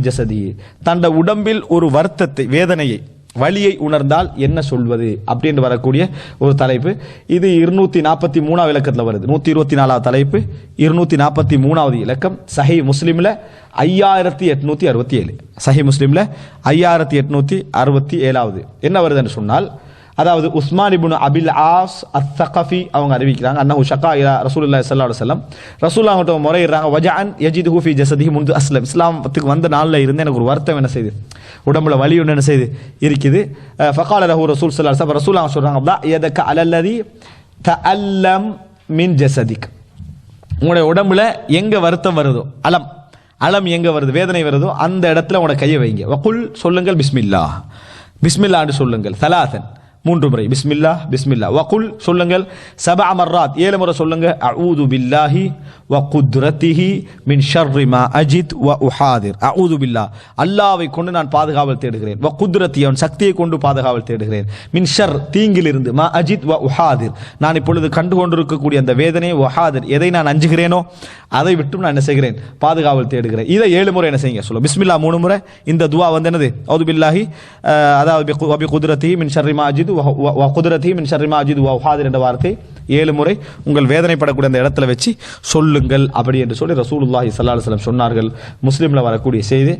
ஜசதி தண்ட உடம்பில் ஒரு வருத்தத்தை வேதனையை வலியை உணர்ந்தால் என்ன சொல்வது? அப்படின்னு வரக்கூடிய ஒரு தலைப்பு. இது இருநூத்தி நாற்பத்தி மூணாவது இலக்கத்தில் வருது. நூத்தி இருபத்தி நாலாவது தலைப்பு. இருநூத்தி நாற்பத்தி மூணாவது இலக்கம். சஹி முஸ்லீம்ல ஐயாயிரத்தி எட்நூத்தி அறுபத்தி ஏழு. சஹி முஸ்லீம்ல ஐயாயிரத்தி எட்நூத்தி அறுபத்தி ஏழாவது. என்ன வருதுன்னு சொன்னால் அதாவது உஸ்மான் இபுன் அபில் ஆஸ் அத்தகஃபி அவங்க அறிவிக்கிறாங்க. அன்னஹு ஷக்கா இலா ரசூலுல்லாஹி ஸல்லல்லாஹு அலைஹி வஸல்லம். ரசூலுல்லாஹ் கிட்ட முறையிடுறாங்க வஜஅன் யஜிதுஹு ஃபி ஜஸதிஹி முன்து அஸ்லம். இஸ்லாமத்துக்கு வந்த நாள்ல இருந்து எனக்கு ஒரு வருத்தம் என்ன செய்யுது உடம்புல வலி ஒன்று என்ன செய்யுது இருக்குது. ஃபகால ரஹூ ரசூல் ஸல்லல்லாஹு அலைஹி வஸல்லம். ரசூலுல்லாஹ் சொல்றாங்க அப்தா யதக அலல்லதி தஅல்லம் மின் ஜஸதிக். உங்களுடைய உடம்புல எங்க வருத்தம் வருதோ அலம் அலம் எங்கே வருது வேதனை வருதோ அந்த இடத்துல உங்களோட கையை வைங்க. வகுல் சொல்லுங்கள் பிஸ்மில்லா பிஸ்மில்லான்னு சொல்லுங்கள். சலாசன் மூன்று முறை. பிஸ்மில்லா பிஸ்மில்லா. வகுல் சொல்லுங்கள். சபா அமர்ராத் ஏழு முறை சொல்லுங்க. அவுது பில்லாஹி வ குத்ரத்திஹி மின் ஷர்ரிமா அஜித் வ உஹாதிர். அவுது பில்லா. அல்லாவை கொண்டு நான் பாதுகாவல் தேடுகிறேன். வ குத்ரத்தி அவன் சக்தியை கொண்டு பாதுகாவல் தேடுகிறேன். மின் ஷர் தீங்கிலிருந்து. மா அஜித் வ உஹாதிர். நான் இப்பொழுது கண்டு கொண்டிருக்கக்கூடிய அந்த வேதனை உஹாதிர் எதை நான் அஞ்சுகிறேனோ அதை விட்டும் நான் என்ன செய்கிறேன்? பாதுகாவல் தேடுகிறேன். இதை ஏழு முறை என்ன செய்யுங்க? சொல்லுங்க. பிஸ்மில்லா மூணு முறை. இந்த துவா வந்து என்னது? அவுது பில்லாஹி அதாவது பி- வபி குதிரத்தி மின் அஜித் மாஜித் வ குதிரத்தி மின் ஷர்ரி மாஜித் வ என்ற வார்த்தை ஏழு முறை உங்கள் வேதனைப்படக்கூடிய அந்த இடத்துல வச்சு சொல்லுங்கள் அப்படி என்று சொல்லி ரசூலுல்லாஹி ஸல்லல்லாஹு அலைஹி சொன்னார்கள். முஸ்லீமில் வரக்கூடிய செய்தி.